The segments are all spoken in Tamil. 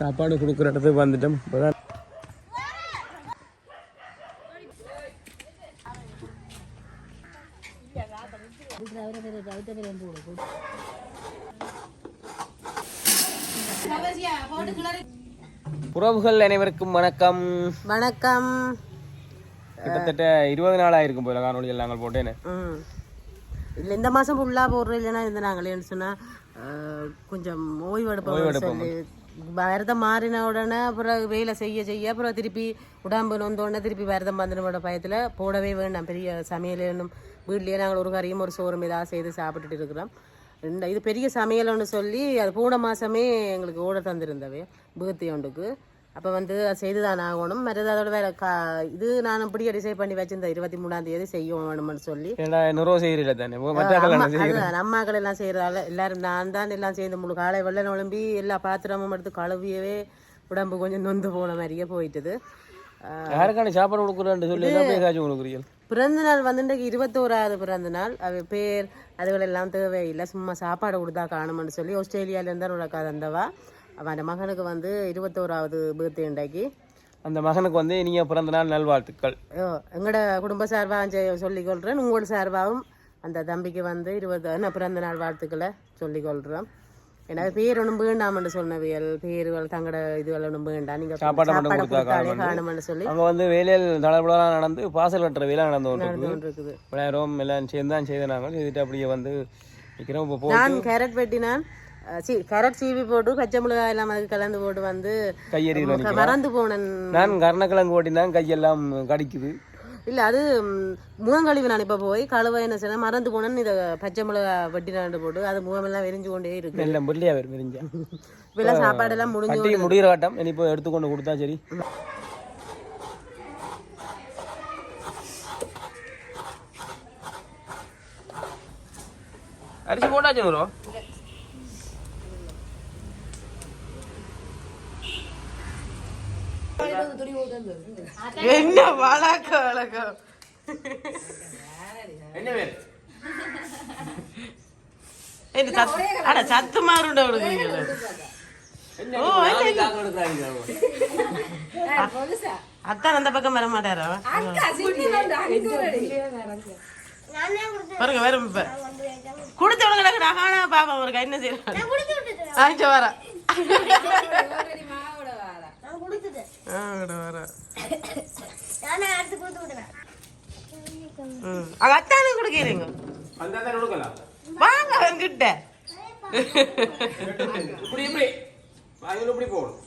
சாப்பாடு கொடுக்குற இடத்துக்கு வந்துட்டோம். இப்போதான் உறவுகள் அனைவருக்கும் வணக்கம். வணக்கம். கிட்டத்தட்ட இருபது நாள் ஆயிருக்கும் போல காணொலிகள் நாங்கள் போட்டேன்னு. இல்லை இந்த மாதம் ஃபுல்லாக போடுறோம் இல்லைன்னா இந்த நாங்களேன்னு சொன்னால் கொஞ்சம் ஓய்வெடுப்போம் சொல்லி விரதம் மாறின உடனே அப்புறம் வேலை செய்ய செய்ய அப்புறம் திருப்பி உடம்பு நொந்தோடனே திருப்பி விரதம் வந்துனோட பயத்தில் போடவே வேண்டாம். பெரிய சமையல் வேணும் வீட்லேயே நாங்கள் ஒரு கறியும் ஒரு சோறும் ஏதாவது செய்து சாப்பிட்டுட்டு இருக்கிறோம். இந்த இது பெரிய சமையல்னு சொல்லி அது பூன மாதமே எங்களுக்கு ஓட தந்திருந்தவே பீர்த்தி ஒன்றுக்கு அப்போ வந்து செய்து தான் ஆகணும். மற்றது அதோட வேற கா இது நான் இப்படியே டிசைட் பண்ணி வச்சிருந்தேன் இருபத்தி மூணாம் தேதி செய்ய வேணும்னு சொல்லி அதுதான் அம்மாக்கள் எல்லாம் செய்யறதால எல்லாரும் நான் தான் எல்லாம் சேர்ந்து முழு காலை வெள்ளை நுழம்பி எல்லா பாத்திரமும் எடுத்து கழுவியவே உடம்பு கொஞ்சம் நொந்து போன மாதிரியே போயிட்டுது. யாருக்கான சாப்பாடு கொடுக்குறேன்னு சொல்லி ஏதாச்சும் கொடுக்குறீங்க பிறந்த நாள் வந்து இருபத்தோராவது பிறந்த நாள். அவ பேர் அதுகள் எல்லாம் தேவையில்லை. சும்மா சாப்பாடு கொடுத்தா காணும்னு சொல்லி ஆஸ்திரேலியாவிலேருந்து தான் உனக்கு வந்தவா அவன் மகனுக்கு வந்து இருபத்தோராவது பர்த்டே இன்றைக்கு அந்த மகனுக்கு வந்து இனிய பிறந்த நாள் நல்வாழ்த்துக்கள் எங்களோட குடும்ப சார்பாக சொல்லிக்கொள்கிறேன் உங்களோட சார்பாகவும் அந்த தம்பிக்கு வந்து இருபது என்ன பிறந்த நாள் வாழ்த்துக்களை சொல்லிக்கொள்கிறோம் ஏன்னா பேர் ஒன்றும் வேண்டாம்னு சொன்னவியல். பேர்கள் தங்களோட இதுகள் ஒன்றும் வேண்டாம். நீங்கள் சாப்பாடை மட்டும் காணும்னு சொல்லி. அங்க வந்து வேலையில் தளபடலாம் நடந்து பாசல் கட்டுற வேலை நடந்து கொண்டிருக்குது. விநாயகரும் எல்லாம் சேர்ந்து தான் செய்த நாங்கள். அப்படியே வந்து நிற்கிறோம் இப்போ போ நான் கேரட் வெட்டினான். சி கேரட் சீவி போட்டு பச்சை மிளகாய் எல்லாம் அதுக்கு கலந்து போட்டு வந்து நிற்கிறோம் மறந்து போனேன் நான் கருணக்கிழங்கு ஓட்டினா கையெல்லாம் கடிக்குது இல்லை அது முகங்கழிவு நான் இப்போ போய் கழுவ என்ன செய்யணும் மறந்து போனேன்னு இதை பச்சை மிளகாய் வெட்டினாண்டு போட்டு அது முகமெல்லாம் விரிஞ்சு கொண்டே இருக்கு எல்லாம் பிள்ளையா வரும் விரிஞ்சா இப்பெல்லாம் சாப்பாடெல்லாம் முடிஞ்சு கட்டி முடிகிற கட்டம் இனி இப்போ எடுத்துக்கொண்டு கொடுத்தா சரி அரிசி போட்டாச்சு ப்ரோ என்ன வழக்க வழக்கம்? என்ன பேர் என்ன சத்து அட சத்து மாறுண்ட ஓ இல்ல. அத்தான் அந்த பக்கம் வர மாட்டாரா? பாருங்க வரும் இப்ப. குடுத்தவங்க கிடக்கு நான் காணாம பாப்பேன் ஒரு என்ன செய்யறாங்க ஆயிச்ச வர ஆ, இங்கட வர. ம். அங்க அத்தானு கொடுக்கிறீங்க வாங்க அவன்கிட்ட இப்படி இப்படி அதில் இப்படி போகணும்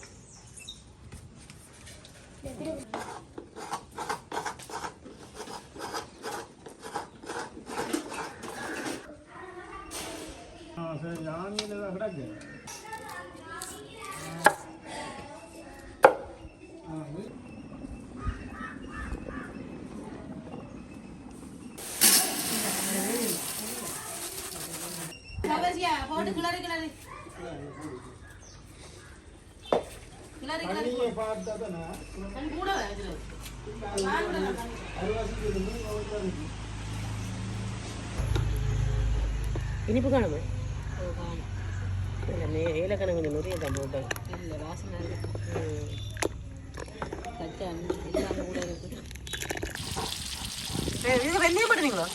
போட்டு இனிப்பு காணுமே இல்லை நே ஏலக்கணக்கு நிறைய தான் போட்டேன் இல்லை வாசனை இது வெந்தயம் போட்டுறீங்களா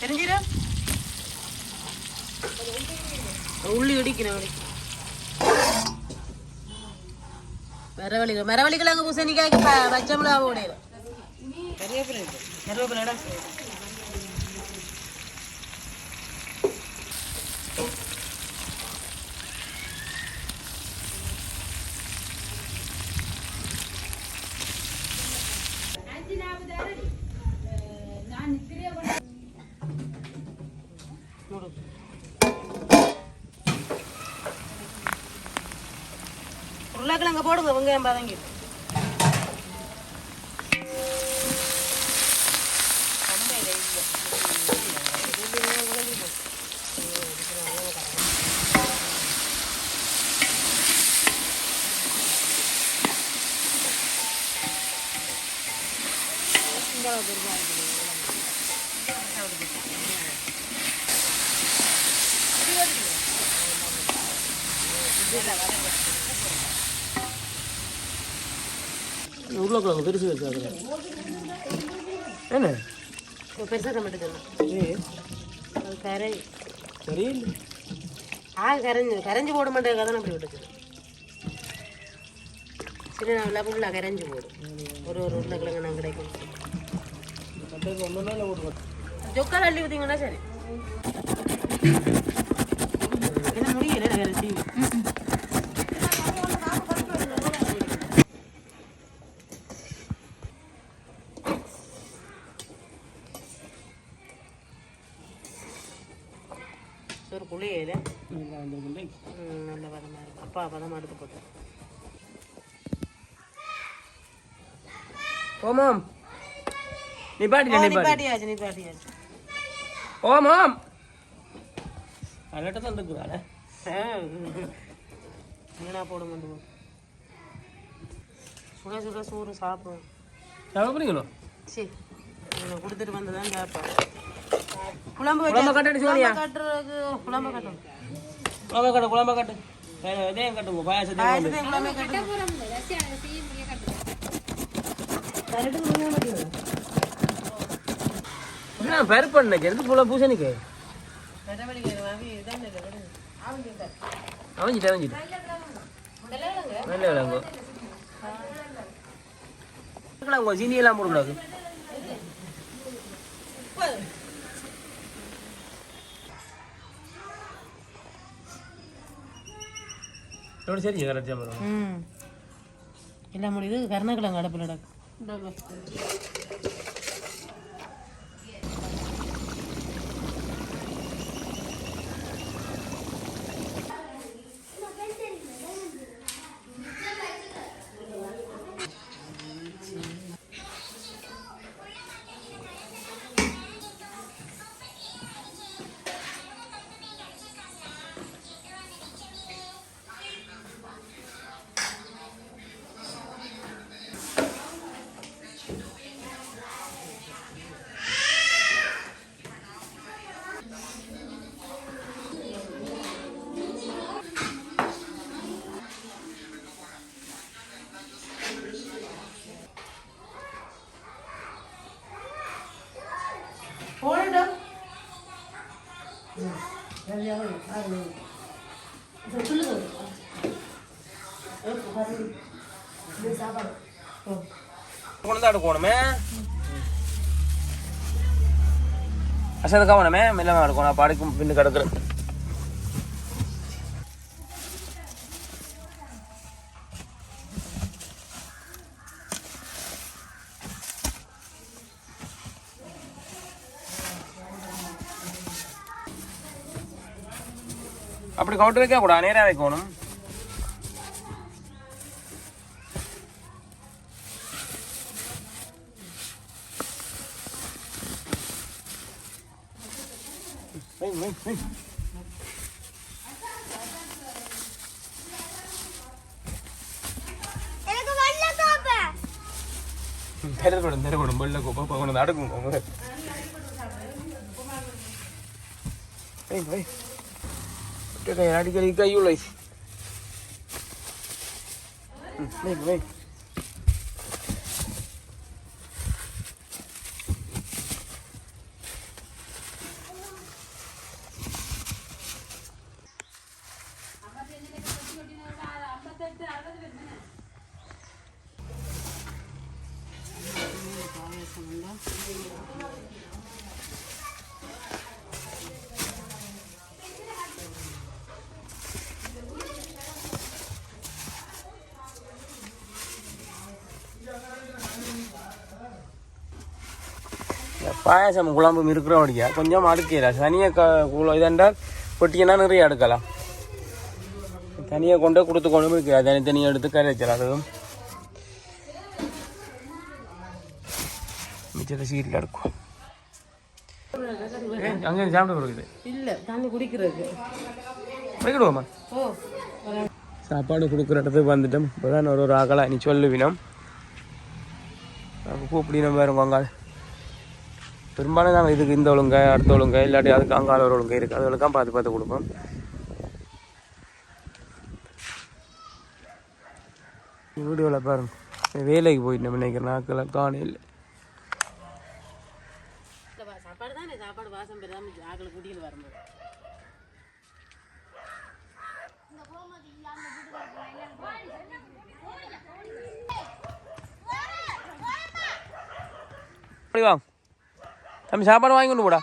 தெரிஞ்சிடா உள்ளி இடிக்கணும் மரவழிகள் மரவழிகள் அங்கே பூசணிக்காய்க்கு பச்சை மிளகா போடையில கருவேப்பிலை பாக்கில் அங்கே போடுங்க வெங்காயம் பதங்கி. இருபது கிலோ உருளைக்கிழங்கு பெருசு பெருசு அது என்ன? இப்போ பெருசாக அது கரை. தெரியல ஆ கரைஞ்சு கரைஞ்சு போட மாட்டேங்க தான் அப்படி விட்டுக்குது சின்ன நாளில் ஃபுல்லாக கரைஞ்சு போடும். ஒரு ஒரு உருளைக்கிழங்கு நான் கிடைக்கும். ஜொக்கால் அள்ளி ஊற்றிங்கன்னா சரி. அப்பா பதமாக எடுத்து போட்டேன் ஓமாம் நீ பாட்டிட்ட நீ பாட்டி? நிப்பாட்டியாச்சு நிப்பாட்டியாச்சு ஓமாம் அலட்ட தான் இருக்குதால வீணா போட மாட்டோம் சுட சுட சோறு சாப்பிடும். சாப்பிட்றீங்களோ? சரி கொடுத்துட்டு வந்து தான் கேட்பேன் குழம்பு குழம்பு வச்சு கட்டடி சோனியா கட்டுறதுக்கு குழம்பு கட்டணும். குழம்பு கட்டு குழம்பு கட்டு. பாயசத்தையும் குழம்பே கட்டணும் என்ன பருப்பு அன்னைக்கு எதுக்கு போல பூசணிக்கு? அவஞ்சிட்டு அவஞ்சிட்டு நல்ல விளங்கு கிழங்கு? சீனி எல்லாம் போடக்கூடாது. எப்படி சரி கரெக்டாக வரும் ம் எல்லாம் முடியுது கருணக்கிழங்கு அடுப்பில் நடக்கு கொண்டு தான் எடுக்கணுமே அசதுக்காக கவனமே மெல்லமாக எடுக்கணும் நான் பாடிக்கும் பின்னு கிடக்குறேன் அப்படி கவுண்டர் வைக்க கூடாது நேராக வைக்கணும். வை, வை, வை. தெருக்கூடும் தெருக்கூடும் வெள்ள கோப்பா கொண்டு வந்து કે કઈ હાડી કરી કયું લઈશ નહીં નહીં பாயாசம் குழம்பு இருக்கிறபடியா கொஞ்சம் அடுக்கல தனியாக க இதென்றால் பொட்டியனா நிறைய அடுக்கலாம். தனியாக கொண்டு கொடுத்து கொண்டு போய் தனித்தனியாக எடுத்து கறி வச்சிடலாம் அதுவும் மிச்சத்தை சீட்டில் எடுக்கும் அங்கே சாப்பிட கொடுக்குது இல்லை தண்ணி குடிக்கிறதுக்கு. போய்க்கிடுவோம்மா ஓ சாப்பாடு கொடுக்குற இடத்துக்கு வந்துட்டோம். இப்போதான் ஒரு ஒரு ஆகலாம் நீ சொல்லுவினோம் அப்போ கூப்பிடினோம் வேறு அங்காள் பெரும்பாலும் நாங்கள் இதுக்கு இந்த ஒழுங்க அடுத்த ஒழுங்க இல்லாட்டி அதுக்கு அங்கால ஒரு ஒழுங்க இருக்குது அதுகளுக்காக பார்த்து பார்த்து கொடுப்போம். வீடியோவில் பாருங்க. வேலைக்கு போயிட்டு நினைக்கிறேன் நாட்களை காணையில் சாப்பாடு தானே சாப்பாடு வாசம் பெறாம ஆக்களை கூட்டிகிட்டு வரும்போது. તમે સાબણ વાગ્યું ને બોડા?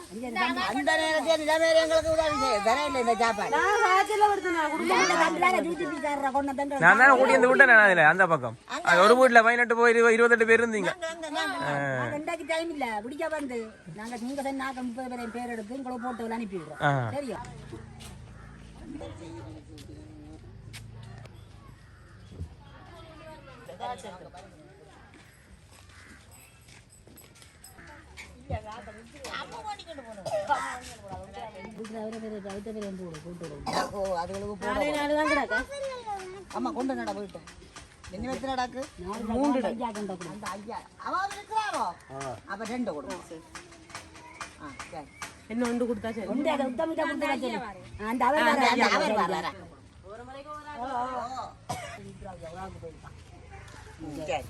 நேரத்தில் நிலைமையில எங்களுக்கு உதவி செய்ய தரையில் இந்த சாப்பாடு நான் தானே கூட்டி வந்து விட்டேன் அதில் அந்த பக்கம். ஒரு வீட்டில் பதினெட்டு போய் இருபது இருபத்தெட்டு பேர் இருந்தீங்க. ரெண்டாக்கு டைம் இல்ல. பிடிக்க வந்து நாங்க நீங்க தான் நாங்க முப்பது பேரை பேர் எடுத்து உங்களை போட்டு அனுப்பி விடுறோம். ஆ. சரியா? ஓ அதுகளுக்கு போட நாளை நாள் தான் கிடக்க ஆமா கொண்டு நட போயிட்டு என்ன எத்தனை நடக்கு மூன்று அந்த ஐயா அவன் இருக்கிறாரோ அப்ப ரெண்டு கொடுக்கும் ஆ சரி என்ன ஒன்று கொடுத்தா சரி ஒன்று அதை உத்தமிட்டா கொடுத்தா சரி அந்த அவர் வர, அந்த அவர் வர. சரி.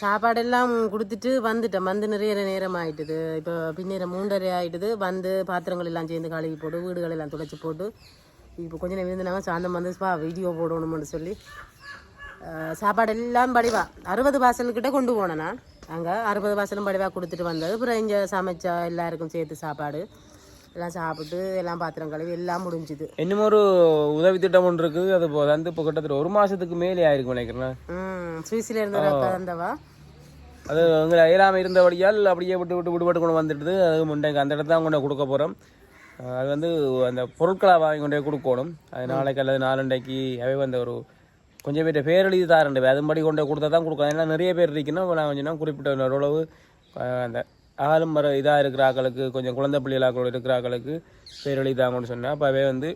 சாப்பாடெல்லாம் கொடுத்துட்டு வந்துட்டேன். வந்து நிறைய நேரம் ஆயிட்டுது இப்போ பின்னேரம் மூன்றரை ஆயிட்டுது. வந்து பாத்திரங்கள் எல்லாம் சேர்ந்து கழுவி போட்டு வீடுகள் எல்லாம் துடைச்சி போட்டு இப்போ கொஞ்ச நேரம் இருந்தாங்க சாந்தம் வந்து ஸ்பா வீடியோ போடணும்னு சொல்லி. சாப்பாடு எல்லாம் படிவா. அறுபது வாசல்கிட்ட கொண்டு போனேன் நான். அங்கே அறுபது வாசலும் படிவா கொடுத்துட்டு வந்தது. அப்புறம் இங்கே சமைச்சா எல்லாருக்கும் சேர்த்து சாப்பாடு. எல்லாம் சாப்பிட்டு எல்லாம் பாத்திரம் கழுவி எல்லாம் முடிஞ்சுது. இன்னும் ஒரு உதவி திட்டம் ஒன்று இருக்குது அது இப்போ வந்து இப்போ கிட்டத்தட்ட ஒரு மாசத்துக்கு மேலே ஆயிருக்கும் நினைக்கிறேன். ம் சுவிஸில் இருந்த ஒரு வந்தவா அது எங்களை இயலாமல் இருந்தபடியால் அப்படியே விட்டு விட்டு விட்டு கொண்டு வந்துடுது. அது முண்டைக்கு அந்த இடத்துல தான் கொண்டு கொடுக்க போகிறோம் அது வந்து அந்த பொருட்களை வாங்கி கொண்டே கொடுக்கணும். அது நாளைக்கு அல்லது நாளண்டைக்கு அவை வந்து ஒரு கொஞ்சம் பேர் பேர் எழுதி தாரண்டு அதுபடி கொண்டு கொடுத்தா தான் கொடுக்கலாம் ஏன்னா நிறைய பேர் இருக்கணும். நான் கொஞ்சம் குறிப்பிட்ட ஓரளவு அஹ், அந்த ஆளும் வர இதாக இருக்கிற ஆக்களுக்கு கொஞ்சம் குழந்தை பிள்ளைகளாக்கள் இருக்கிற ஆக்களுக்கு பேர் எழுதி தாங்கன்னு சொன்னால் அப்போ அவை வந்து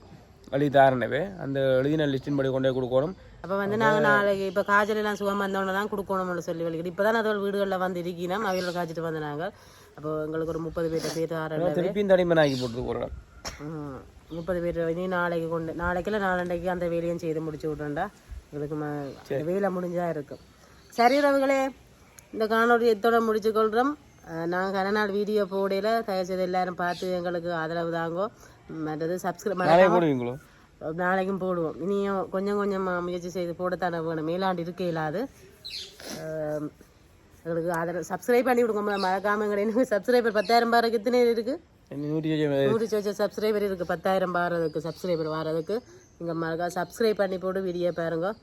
எழுதி தாரண்டவே அந்த எழுதின லிஸ்டின் படி கொண்டே கொடுக்கணும். அப்போ வந்து நாங்கள் நாளைக்கு இப்போ காய்ச்சல் எல்லாம் சுகம் வந்தோடனே தான் கொடுக்கணும்னு சொல்லி வலிக்கிட்டு இப்போ தான் அதோட வீடுகளில் வந்து இருக்கணும் அவையில் காய்ச்சிட்டு வந்து நாங்கள் அப்போ எங்களுக்கு ஒரு முப்பது பேர்ட்ட பேர் ஆரம்பி திருப்பியும் ஆக்கி போட்டு போகிறோம் முப்பது பேர் இனி நாளைக்கு கொண்டு நாளைக்குல நாளண்டைக்கு அந்த வேலையும் செய்து முடிச்சு விட்றேன்டா. எங்களுக்கு வேலை முடிஞ்சா இருக்கும். சரி உறவுகளே இந்த காணொலி எத்தோட முடிச்சு கொள்கிறோம் நாங்கள் கன நாள் வீடியோ போடையில் தயவு செய்து எல்லாரும் பார்த்து எங்களுக்கு ஆதரவு தாங்கோ. மற்றது சப்ஸ்கிரைப் நாளைக்கும் போடுவோம். இனியும் கொஞ்சம் கொஞ்சமாக முயற்சி செய்து போடத்தானே வேணும். மேலாண்டு இருக்க இல்லாது எங்களுக்கு ஆதரவு சப்ஸ்கிரைப் பண்ணி விடுங்க. ம- மறக்காம எங்களை சப்ஸ்கிரைபர் பத்தாயிரம் பாருக்கு எத்தனை இருக்கு? நூற்றி இருபது நூறு சொச்ச சப்ஸ்கிரைபர் இருக்கு. பத்தாயிரம் பாரதுக்கு சப்ஸ்கிரைபர் வாரதுக்கு. நீங்கள் மறக்கா சப்ஸ்கிரைப் பண்ணி போட்டு வீடியோ பாருங்க.